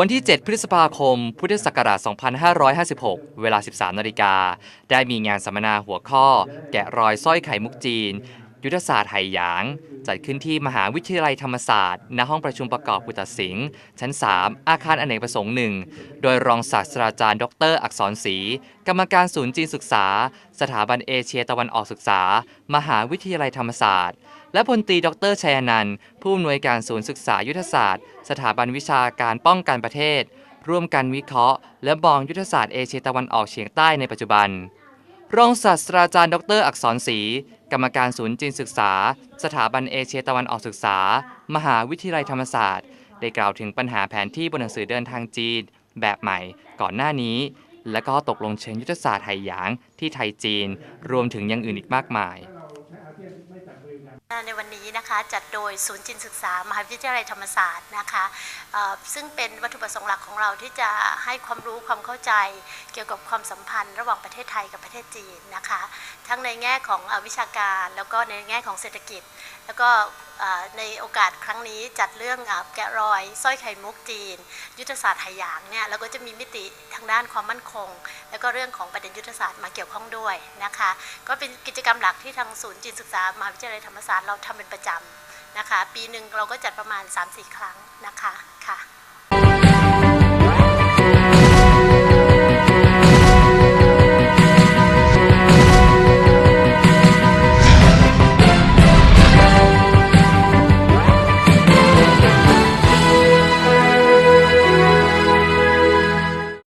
วันที่ 7 พฤษภาคม พุทธศักราช 2556 เวลา 13 นาฬิกา ได้มีงานสัมมนาหัวข้อ แกะรอยสร้อยไข่มุกจีน ยุทธศาสตร์ไหหยาง จัดขึ้นที่มหาวิทยาลัยธรรมศาสตร์ ณห้องประชุมประกอบกุตสิงห์ชั้น 3 อาคารอเนกประสงค์หนึ่งโดยรองศาสตราจารย์ ดร อักษรศรีกรรมการศูนย์จีนศึกษา สถาบันเอเชียตะวันออกศึกษา มหาวิทยาลัยธรรมศาสตร์ และพลตรีดรชัยนันต์ผู้อำนวยการศูนย์ศึกษายุทธศาสตร์ สถาบันวิชาการป้องกันประเทศ ร่วมกันวิเคราะห์ และมองยุทธศาสตร์เอเชียตะวันออกเฉียงใต้ในปัจจุบันรองศาสตราจารย์ ดร อักษรศรี กรรมการศูนย์จีนศึกษา สถาบันเอเชียตะวันออกศึกษา มหาวิทยาลัยธรรมศาสตร์ ได้กล่าวถึงปัญหาแผนที่บนหนังสือเดินทางจีน แบบใหม่ก่อนหน้านี้ และก็ตกลงเชิงยุทธศาสตร์ไทยหยางที่ไทยจีน รวมถึงอย่างอื่นอีกมากมาย ในวันนี้นะคะจัดโดยศูนย์จินศึกษามหาวิทยาลัยธรรมศาสตร์นะคะซึ่งเป็นวัตถุประสงค์หลักของเราที่จะให้ความรู้ความเข้าใจ เกี่ยวกับความสัมพันธ์ ระหว่างประเทศไทยกับประเทศจีนนะคะทั้งในแง่ของอวิชาการแล้วก็ในแง่ของเศรษฐกิจ แล้วก็ในโอกาสครั้งนี้จัดเรื่องอแกะรอยสร้อยไข่มุกจีน ยุทธศาสตร์ไหหยางเนี่ยแล้วก็จะมีมิติทางด้านความมั่นคง แล้วก็เรื่องของประเด็นยุทธศาสตร์มาเกี่ยวข้องด้วยนะคะก็เป็นกิจกรรมหลักที่ทางศูนย์จีนศึกษามหาวิทยาลัยธรรมศาสตร์เราทำเป็นประจำนะคะ ปีหนึ่งเราก็จัดประมาณ 3-4 ครั้งนะคะค่ะ